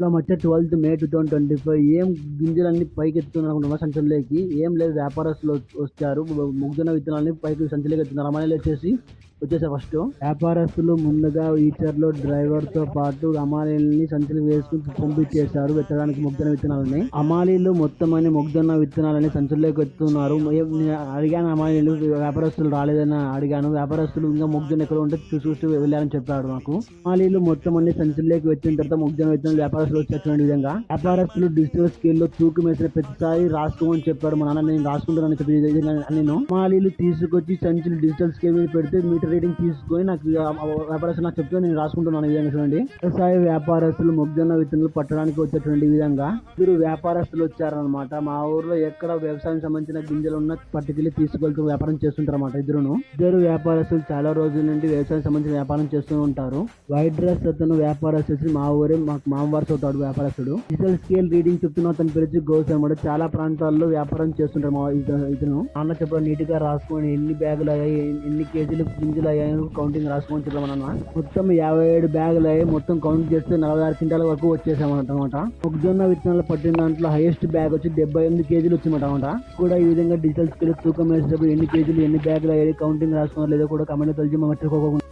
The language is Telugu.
ఇలా వచ్చే twelfth May two thousand twenty five ఏం గింజలన్నీ పైకి ఎత్తుతున్నారు సంచుల్లోకి? ఏం లేదు వ్యాపారస్తులు వచ్చారు ముగ్గున విత్తనాలని పైకి సంచులకి ఎత్తున్నారు అమ్మాయిలు వచ్చేసి వచ్చేసారు ఫస్ట్ వ్యాపారస్తులు ముందుగా ఈచర్లో డ్రైవర్తో పాటు అమాలీలని సంచులు వేసుకుని పంపించేశారు. విత్తడానికి మొగ్జన విత్తనాలని. అమాలీలు మొత్తం అని మొగ్జన విత్తనాలని సంచుల్లోకి ఎత్తున్నారు అడిగాను అమాలీలు వ్యాపారస్తులు రాలేదని అడిగాను. వ్యాపారస్తులు ఇంకా మొగ్జన ఎక్కడ ఉంటే చూసి వెళ్ళారని చెప్పాడు నాకు అమాలీలు మొత్తం అన్ని సంచుల్లోకి వచ్చిన తర్వాత మొగ్జన విత్తనాలు వ్యాపారస్తులు వచ్చేటువంటి విధంగా వ్యాపారస్తులు డిజిటల్ స్కేల్లో తూకం వేసిన ప్రతిసారి రాసుకోమని చెప్పాడు మా నాన్న. నేను రాసుకుంటానని చెప్పి నేను మాలీలు తీసుకొచ్చి సంచులు డిజిటల్ స్కేల్ మీద పెడితే మీటర్ రీడింగ్ తీసుకొని నాకు ఆ వ్యాపారస్తులు నాకు చెప్తే నేను రాసుకుంటున్నాను ఈ విధంగా చూడండి. వ్యవసాయ వ్యాపారస్తులు మొగ్గున్న విత్తనాలు పట్టడానికి వచ్చేటువంటి విధంగా ఇద్దరు వ్యాపారస్తులు వచ్చారనమాట మా ఊర్లో ఎక్కడ వ్యవసాయం సంబంధించిన గింజలు ఉన్న పట్టుకెళ్ళి తీసుకెళ్తూ వ్యాపారం చేస్తుంటారు ఇద్దరును. ఇద్దరు వ్యాపారస్తులు చాలా రోజుల నుండి వ్యవసాయం సంబంధించిన వ్యాపారం చేస్తూ ఉంటారు. వైట్ డ్రెస్ అతను వ్యాపారస్తులు మా ఊరే మాకు మామవారి అవుతాడు వ్యాపారస్తుడు. డిజిటల్ స్కేల్ రీడింగ్ చెప్తున్న అతని పేరు వచ్చి అనమాట చాలా ప్రాంతాల్లో వ్యాపారం చేస్తుంటారు మా ఇతను. అన్న చెప్పడం నీట్గా రాసుకొని ఎన్ని బ్యాగులు అయ్యాయి ఎన్ని కేజీలు గింజలు అయ్యాయి కౌంటింగ్ రాసుకొని చెప్పమన్నా మొత్తం యాభై ఏడు బ్యాగులు అయ్యాయి మొత్తం కౌంట్ చేస్తే నలభై ఆరు క్వింటాల వరకు వచ్చేసామన్నమాట. మొక్కజొన్న విత్తనాలు పట్టిన దాంట్లో హైయెస్ట్ బ్యాగ్ వచ్చి డెబ్బై ఎనిమిది కేజీలు వచ్చిందన్నమాట. కూడా ఈ విధంగా డిజిటల్ స్కేల్ తూకం వేసేటప్పుడు ఎన్ని కేజీలు ఎన్ని బ్యాగులు అయ్యాయి కౌంటింగ్ రాసుకున్నారు లేదో కూడా కమెంట్ తెలిసి మర్చిపోకుండా